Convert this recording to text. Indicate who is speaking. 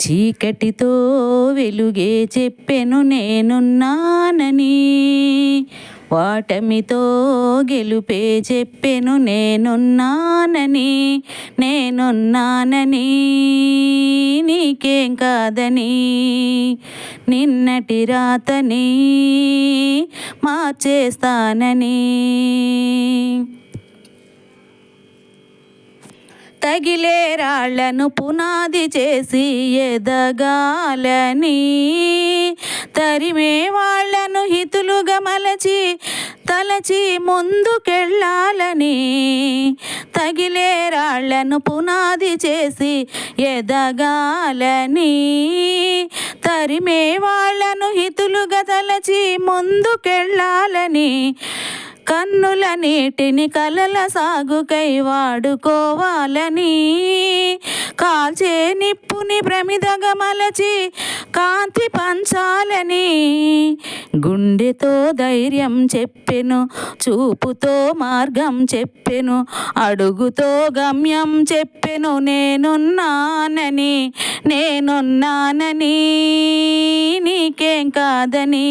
Speaker 1: చీకటితో వెలుగే చెప్పెను నేనున్నానని. వాటమితో గెలుపే చెప్పెను నేనున్నానని నేనున్నానని. నీకేం కాదని నిన్నటి రాతని మార్చేస్తానని. తగిలే రాళ్ళను పునాది చేసి ఎదగాలని. తరిమే వాళ్ళను హితులుగా మలచి తలచి ముందుకెళ్ళాలని. తగిలే రాళ్ళను పునాది చేసి ఎదగాలని. తరిమే వాళ్ళను హితులుగా తలచి ముందుకెళ్ళాలని. కన్నుల నీటిని కలల సాగుకై వాడుకోవాలని. కాల్చే నిప్పుని ప్రమిదగా మలచి కాంతి పంచాలని. గుండెతో ధైర్యం చెప్పెను చూపుతో మార్గం చెప్పెను అడుగుతో గమ్యం చెప్పెను నేనున్నానని నేనున్నానని నీకేం కాదని.